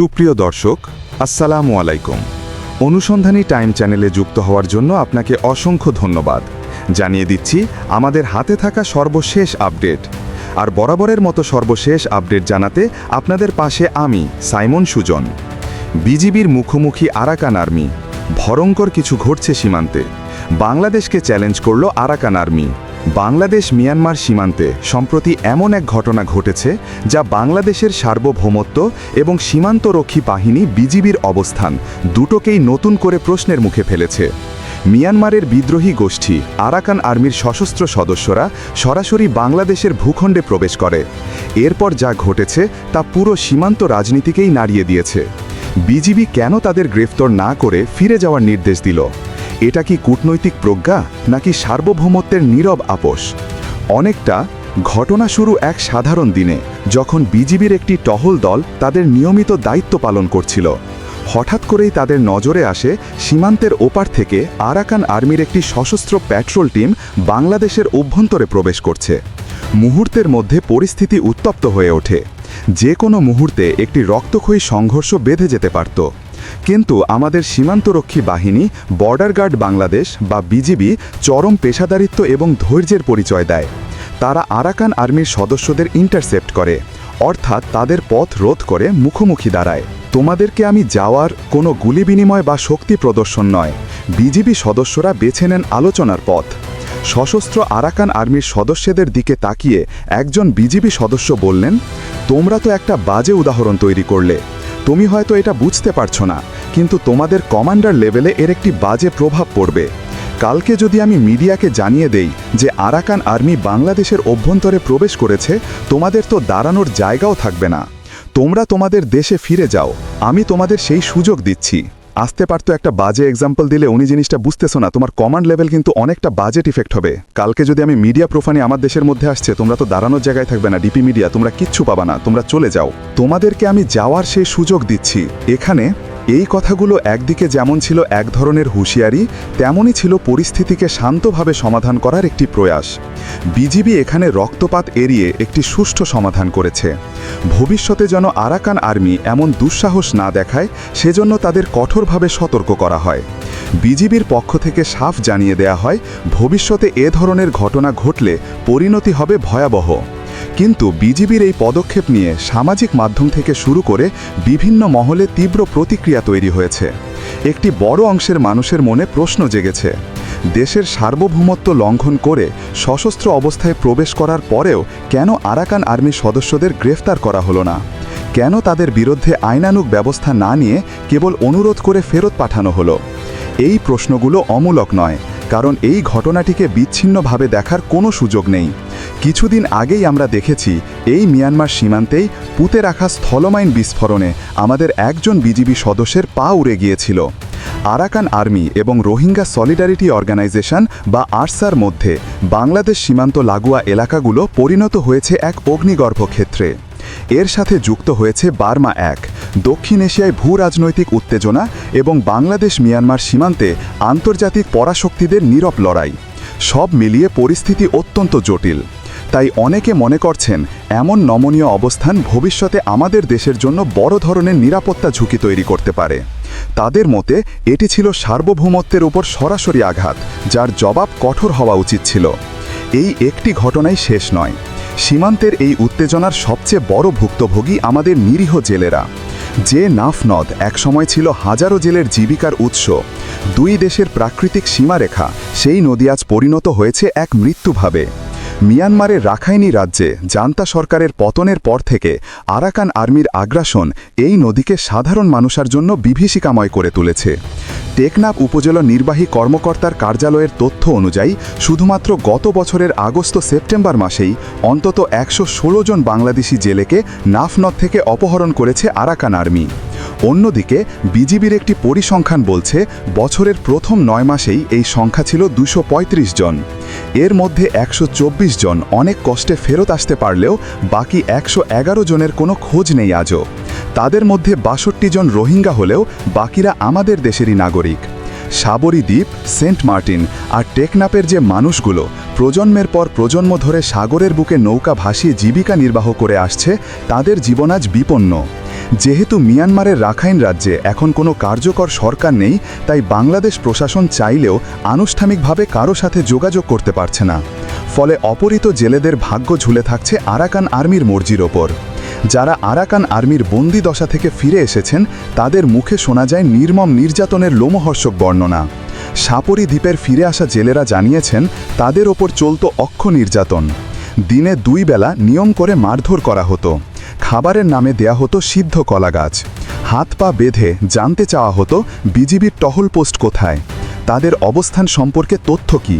সুপ্রিয় দর্শক, আসসালামু আলাইকুম। অনুসন্ধানী টাইম চ্যানেলে যুক্ত হওয়ার জন্য আপনাকে অসংখ্য ধন্যবাদ। জানিয়ে দিচ্ছি, আমাদের হাতে থাকা সর্বশেষ আপডেট। আর বরাবরের মতো সর্বশেষ আপডেট জানাতে আপনাদের পাশে আমি, সাইমন সুজন। বিজিবির মুখোমুখি আরাকান আর্মি। ভয়ঙ্কর কিছু ঘটছে সীমান্তে। বাংলাদেশকে চ্যালেঞ্জ করল আরাকান আর্মি। বাংলাদেশ মিয়ানমার সীমান্তে সম্প্রতি এমন এক ঘটনা ঘটেছে যা বাংলাদেশের সার্বভৌমত্ব এবং সীমান্তরক্ষী বাহিনী বিজিবির অবস্থান দুটোকেই নতুন করে প্রশ্নের মুখে ফেলেছে। মিয়ানমারের বিদ্রোহী গোষ্ঠী আরাকান আর্মির সশস্ত্র সদস্যরা সরাসরি বাংলাদেশের ভূখণ্ডে প্রবেশ করে। এরপর যা ঘটেছে তা পুরো সীমান্ত রাজনীতিকেই নাড়িয়ে দিয়েছে। বিজিবি কেন তাদের গ্রেফতার না করে ফিরে যাওয়ার নির্দেশ দিল? এটা কি কূটনৈতিক প্রজ্ঞা নাকি সার্বভৌমত্বের নীরব আপোষ? অনেকটা ঘটনা শুরু এক সাধারণ দিনে, যখন বিজিবির একটি টহল দল তাদের নিয়মিত দায়িত্ব পালন করছিল। হঠাৎ করেই তাদের নজরে আসে সীমান্তের ওপার থেকে আরাকান আর্মির একটি সশস্ত্র প্যাট্রোল টিম বাংলাদেশের অভ্যন্তরে প্রবেশ করছে। মুহূর্তের মধ্যে পরিস্থিতি উত্তপ্ত হয়ে ওঠে। যে কোনো মুহূর্তে একটি রক্তক্ষয়ী সংঘর্ষ বেঁধে যেতে পারত। কিন্তু আমাদের সীমান্তরক্ষী বাহিনী বর্ডার গার্ড বাংলাদেশ বা বিজিবি চরম পেশাদারিত্ব এবং ধৈর্যের পরিচয় দেয়। তারা আরাকান আর্মির সদস্যদের ইন্টারসেপ্ট করে, অর্থাৎ তাদের পথ রোধ করে মুখোমুখি দাঁড়ায়। তোমাদেরকে আমি যাওয়ার কোনো গুলি বিনিময় বা শক্তি প্রদর্শন নয়, বিজিবি সদস্যরা বেছে নেন আলোচনার পথ। সশস্ত্র আরাকান আর্মির সদস্যদের দিকে তাকিয়ে একজন বিজিবি সদস্য বললেন, তোমরা তো একটা বাজে উদাহরণ তৈরি করলে। তুমি হয়তো এটা বুঝতে পারছ না, কিন্তু তোমাদের কমান্ডার লেভেলে এর একটি বাজে প্রভাব পড়বে। কালকে যদি আমি মিডিয়াকে জানিয়ে দেই যে আরাকান আর্মি বাংলাদেশের অভ্যন্তরে প্রবেশ করেছে, তোমাদের তো দাঁড়ানোর জায়গাও থাকবে না। তোমরা তোমাদের দেশে ফিরে যাও, আমি তোমাদের সেই সুযোগ দিচ্ছি। আসতে পারতো একটা বাজে এক্সাম্পল দিলে উনি জিনিসটা বুঝতেছো না, তোমার কমান্ড লেভেল কিন্তু অনেকটা বাজেট ইফেক্ট হবে। কালকে যদি আমি মিডিয়া প্রোফানি আমার দেশের মধ্যে আসছে, তোমরা তো দাঁড়ানোর জায়গায় থাকবে না ডিপি মিডিয়া তোমরা কিচ্ছু পাবা না, তোমরা চলে যাও। তোমাদেরকে আমি যাওয়ার সেই সুযোগ দিচ্ছি। এখানে এই কথাগুলো একদিকে যেমন ছিল এক ধরনের হুঁশিয়ারি, তেমনই ছিল পরিস্থিতিকে শান্তভাবে সমাধান করার একটি প্রয়াস। বিজিবি এখানে রক্তপাত এড়িয়ে একটি সুষ্ঠু সমাধান করেছে। ভবিষ্যতে যেন আরাকান আর্মি এমন দুঃসাহস না দেখায়, সেজন্য তাদের কঠোরভাবে সতর্ক করা হয়। বিজিবির পক্ষ থেকে সাফ জানিয়ে দেয়া হয়, ভবিষ্যতে এ ধরনের ঘটনা ঘটলে পরিণতি হবে ভয়াবহ। কিন্তু বিজিবির এই পদক্ষেপ নিয়ে সামাজিক মাধ্যম থেকে শুরু করে বিভিন্ন মহলে তীব্র প্রতিক্রিয়া তৈরি হয়েছে। একটি বড় অংশের মানুষের মনে প্রশ্ন জেগেছে, দেশের সার্বভৌমত্ব লঙ্ঘন করে সশস্ত্র অবস্থায় প্রবেশ করার পরেও কেন আরাকান আর্মির সদস্যদের গ্রেফতার করা হলো না? কেন তাদের বিরুদ্ধে আইনানুগ ব্যবস্থা না নিয়ে কেবল অনুরোধ করে ফেরত পাঠানো হলো? এই প্রশ্নগুলো অমূলক নয় কারণ এই ঘটনাটিকে বিচ্ছিন্নভাবে দেখার কোনো সুযোগ নেই। কিছুদিন আগেই আমরা দেখেছি, এই মিয়ানমার সীমান্তেই পুঁতে রাখা স্থলমাইন বিস্ফোরণে আমাদের একজন বিজিবি সদস্যের পা উড়ে গিয়েছিল। আরাকান আর্মি এবং রোহিঙ্গা সলিডারিটি অর্গানাইজেশন বা আরসার মধ্যে বাংলাদেশ সীমান্ত লাগোয়া এলাকাগুলো পরিণত হয়েছে এক অগ্নিগর্ভ ক্ষেত্রে। এর সাথে যুক্ত হয়েছে বার্মা এক, দক্ষিণ এশিয়ায় ভূ রাজনৈতিক উত্তেজনা এবং বাংলাদেশ মিয়ানমার সীমান্তে আন্তর্জাতিক পরাশক্তিদের নীরব লড়াই। সব মিলিয়ে পরিস্থিতি অত্যন্ত জটিল। তাই অনেকে মনে করছেন, এমন নমনীয় অবস্থান ভবিষ্যতে আমাদের দেশের জন্য বড় ধরনের নিরাপত্তা ঝুঁকি তৈরি করতে পারে। তাদের মতে, এটি ছিল সার্বভৌমত্বের উপর সরাসরি আঘাত, যার জবাব কঠোর হওয়া উচিত ছিল। এই একটি ঘটনাই শেষ নয়। সীমান্তের এই উত্তেজনার সবচেয়ে বড় ভুক্তভোগী আমাদের নিরীহ জেলেরা। যে নাফ নদ একসময় ছিল হাজারো জেলের জীবিকার উৎস, দুই দেশের প্রাকৃতিক সীমারেখা, সেই নদী আজ পরিণত হয়েছে এক মৃত্যুভাবে। মিয়ানমারের রাখাইনি রাজ্যে জান্তা সরকারের পতনের পর থেকে আরাকান আর্মির আগ্রাসন এই নদীকে সাধারণ মানুষের জন্য বিভীষিকাময় করে তুলেছে। টেকনাফ উপজেলা নির্বাহী কর্মকর্তার কার্যালয়ের তথ্য অনুযায়ী, শুধুমাত্র গত বছরের আগস্ট সেপ্টেম্বর মাসেই অন্তত একশো ষোলো জন বাংলাদেশি জেলেকে নাফনদ থেকে অপহরণ করেছে আরাকান আর্মি। অন্যদিকে, বিজিবির একটি পরিসংখ্যান বলছে, বছরের প্রথম নয় মাসেই এই সংখ্যা ছিল দুশো জন। এর মধ্যে একশো চব্বিশ জন অনেক কষ্টে ফেরত আসতে পারলেও বাকি একশো এগারো জনের কোনো খোঁজ নেই আজও। তাদের মধ্যে বাষট্টি জন রোহিঙ্গা হলেও বাকিরা আমাদের দেশেরই নাগরিক। সাবরী দ্বীপ, সেন্ট মার্টিন আর টেকনাপের যে মানুষগুলো, প্রজন্মের পর প্রজন্ম ধরে সাগরের বুকে নৌকা ভাসিয়ে জীবিকা নির্বাহ করে আসছে, তাদের জীবন আজ বিপন্ন। যেহেতু মিয়ানমারের রাখাইন রাজ্যে এখন কোনো কার্যকর সরকার নেই, তাই বাংলাদেশ প্রশাসন চাইলেও আনুষ্ঠানিকভাবে কারও সাথে যোগাযোগ করতে পারছে না। ফলে অপহৃত জেলেদের ভাগ্য ঝুলে থাকছে আরাকান আর্মির মর্জির ওপর। যারা আরাকান আর্মির বন্দি দশা থেকে ফিরে এসেছেন, তাদের মুখে শোনা যায় নির্মম নির্যাতনের লোমহর্ষক বর্ণনা। সাপরি দ্বীপের ফিরে আসা জেলেরা জানিয়েছেন, তাদের ওপর চলত অক্ষ নির্যাতন। দিনে দুই বেলা নিয়ম করে মারধর করা হতো। খাবারের নামে দেয়া হতো সিদ্ধ কলা গাছ। হাত পা বেঁধে জানতে চাওয়া হতো বিজিবির টহল পোস্ট কোথায়। তাদের অবস্থান সম্পর্কে তথ্য কি?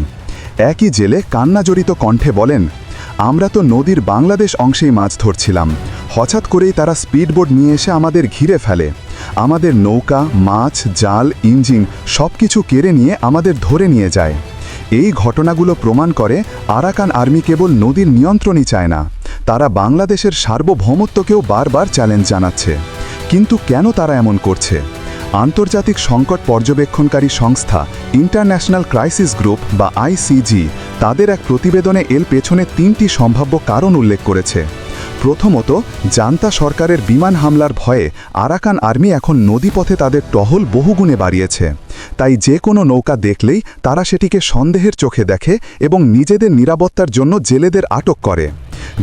একই জেলে কান্নাজড়িত কণ্ঠে বলেন, আমরা তো নদীর বাংলাদেশ অংশেই মাছ ধরছিলাম। হঠাৎ করেই তারা স্পিডবোট নিয়ে এসে আমাদের ঘিরে ফেলে। আমাদের নৌকা, মাছ, জাল, ইঞ্জিন সব কিছু কেড়ে নিয়ে আমাদের ধরে নিয়ে যায়। এই ঘটনাগুলো প্রমাণ করে আরাকান আর্মি কেবল নদীর নিয়ন্ত্রণই চায় না। তারা বাংলাদেশের সার্বভৌমত্বকেও বারবার চ্যালেঞ্জ জানাচ্ছে। কিন্তু কেন তারা এমন করছে? আন্তর্জাতিক সংকট পর্যবেক্ষণকারী সংস্থা ইন্টারন্যাশনাল ক্রাইসিস গ্রুপ বা আইসিজি তাদের এক প্রতিবেদনে এর পেছনে তিনটি সম্ভাব্য কারণ উল্লেখ করেছে। প্রথমত, জান্তা সরকারের বিমান হামলার ভয়ে আরাকান আর্মি এখন নদীপথে তাদের টহল বহুগুণে বাড়িয়েছে। তাই যে কোনো নৌকা দেখলেই তারা সেটিকে সন্দেহের চোখে দেখে এবং নিজেদের নিরাপত্তার জন্য জেলেদের আটক করে।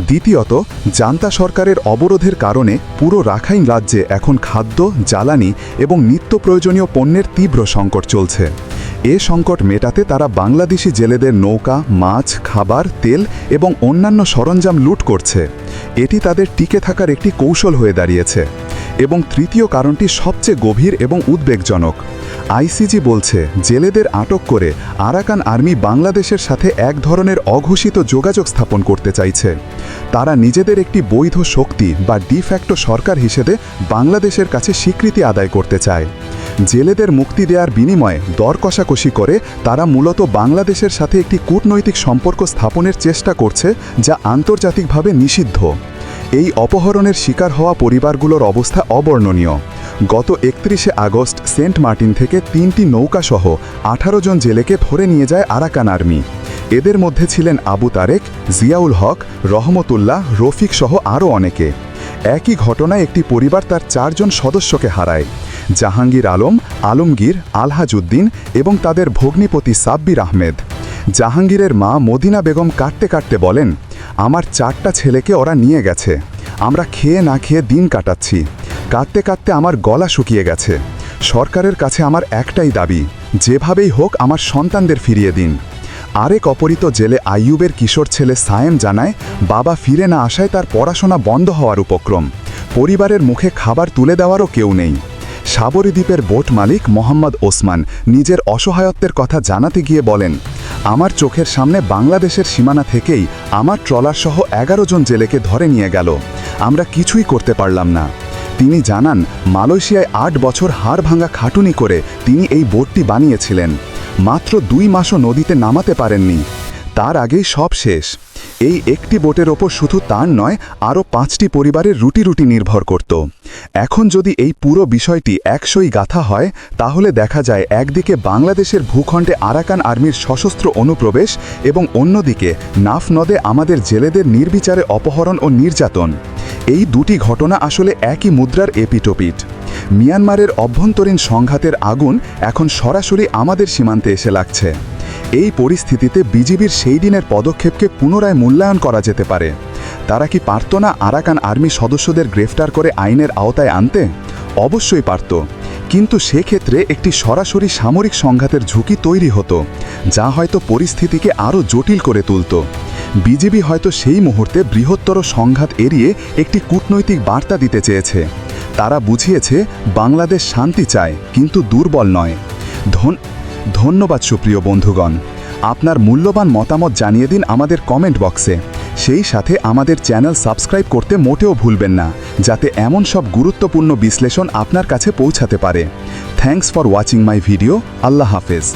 দ্বিতীয়ত, জান্তা সরকারের অবরোধের কারণে পুরো রাখাইন রাজ্যে এখন খাদ্য, জ্বালানি এবং নিত্য প্রয়োজনীয় পণ্যের তীব্র সংকট চলছে। এ সংকট মেটাতে তারা বাংলাদেশি জেলেদের নৌকা, মাছ, খাবার, তেল এবং অন্যান্য সরঞ্জাম লুট করছে। এটি তাদের টিকে থাকার একটি কৌশল হয়ে দাঁড়িয়েছে। এবং তৃতীয় কারণটি সবচেয়ে গভীর এবং উদ্বেগজনক। আইসিজি বলছে, জেলেদের আটক করে আরাকান আর্মি বাংলাদেশের সাথে এক ধরনের অঘোষিত যোগাযোগ স্থাপন করতে চাইছে। তারা নিজেদের একটি বৈধ শক্তি বা ডিফ্যাক্টো সরকার হিসেবে বাংলাদেশের কাছে স্বীকৃতি আদায় করতে চায়। জেলেদের মুক্তি দেওয়ার বিনিময়ে দর কষাকষি করে তারা মূলত বাংলাদেশের সাথে একটি কূটনৈতিক সম্পর্ক স্থাপনের চেষ্টা করছে, যা আন্তর্জাতিকভাবে নিষিদ্ধ। এই অপহরণের শিকার হওয়া পরিবারগুলোর অবস্থা অবর্ণনীয়। গত একত্রিশে আগস্ট সেন্ট মার্টিন থেকে তিনটি নৌকাসহ আঠারো জন জেলেকে ধরে নিয়ে যায় আরাকান আর্মি। এদের মধ্যে ছিলেন আবু তারেক, জিয়াউল হক, রহমতুল্লাহ, রফিক সহ আরও অনেকে। একই ঘটনায় একটি পরিবার তার চারজন সদস্যকে হারায়। জাহাঙ্গীর আলম, আলমগীর আলহাজউদ্দিন এবং তাদের ভগ্নিপতি সাব্বির আহমেদ। জাহাঙ্গীরের মা মদিনা বেগম কাটতে কাটতে বলেন, আমার চারটা ছেলেকে ওরা নিয়ে গেছে। আমরা খেয়ে না খেয়ে দিন কাটাচ্ছি। কাঁদতে কাঁদতে আমার গলা শুকিয়ে গেছে। সরকারের কাছে আমার একটাই দাবি, যেভাবেই হোক আমার সন্তানদের ফিরিয়ে দিন। আরেক অপরিত জেলে আইয়ুবের কিশোর ছেলে সায়েম জানায়, বাবা ফিরে না আসায় তার পড়াশোনা বন্ধ হওয়ার উপক্রম। পরিবারের মুখে খাবার তুলে দেওয়ারও কেউ নেই। সাবরী দ্বীপের বোট মালিক মোহাম্মদ ওসমান নিজের অসহায়ত্বের কথা জানাতে গিয়ে বলেন, আমার চোখের সামনে বাংলাদেশের সীমানা থেকেই আমার ট্রলার সহ এগারো জন জেলেকে ধরে নিয়ে গেল। আমরা কিছুই করতে পারলাম না। তিনি জানান, মালয়েশিয়ায় আট বছর হাড় ভাঙা খাটুনি করে তিনি এই বোটটি বানিয়েছিলেন। মাত্র দুই মাসও নদীতে নামাতে পারেননি। তার আগেই সব শেষ। এই একটি বোটের ওপর শুধু তার নয়, আরও পাঁচটি পরিবারের রুটি রুটি নির্ভর করত। এখন যদি এই পুরো বিষয়টি একশোই গাথা হয়, তাহলে দেখা যায় একদিকে বাংলাদেশের ভূখণ্ডে আরাকান আর্মির সশস্ত্র অনুপ্রবেশ এবং অন্যদিকে নাফ নদে আমাদের জেলেদের নির্বিচারে অপহরণ ও নির্যাতন। এই দুটি ঘটনা আসলে একই মুদ্রার এপিটোপিট। মিয়ানমারের অভ্যন্তরীণ সংঘাতের আগুন এখন সরাসরি আমাদের সীমান্তে এসে লাগছে। এই পরিস্থিতিতে বিজিবির সেই দিনের পদক্ষেপকে পুনরায় মূল্যায়ন করা যেতে পারে। তারা কি পারত না আরাকান আর্মি সদস্যদের গ্রেফতার করে আইনের আওতায় আনতে? অবশ্যই পারত। কিন্তু সেক্ষেত্রে একটি সরাসরি সামরিক সংঘাতের ঝুঁকি তৈরি হতো, যা হয়তো পরিস্থিতিকে আরও জটিল করে তুলত। বিজেপি হয়তো সেই মুহূর্তে বৃহত্তর সংঘাত এড়িয়ে একটি কূটনৈতিক বার্তা দিতে চেয়েছে। তারা বুঝিয়েছে, বাংলাদেশ শান্তি চায়, কিন্তু দুর্বল নয়। ধন, ধন্যবাদ সুপ্রিয় বন্ধুগণ। আপনার মূল্যবান মতামত জানিয়ে দিন আমাদের কমেন্ট বক্সে। সেই সাথে আমাদের চ্যানেল সাবস্ক্রাইব করতে মোটেও ভুলবেন না, যাতে এমন সব গুরুত্বপূর্ণ বিশ্লেষণ আপনার কাছে পৌঁছাতে পারে। Thanks for watching my video. আল্লাহ হাফেজ।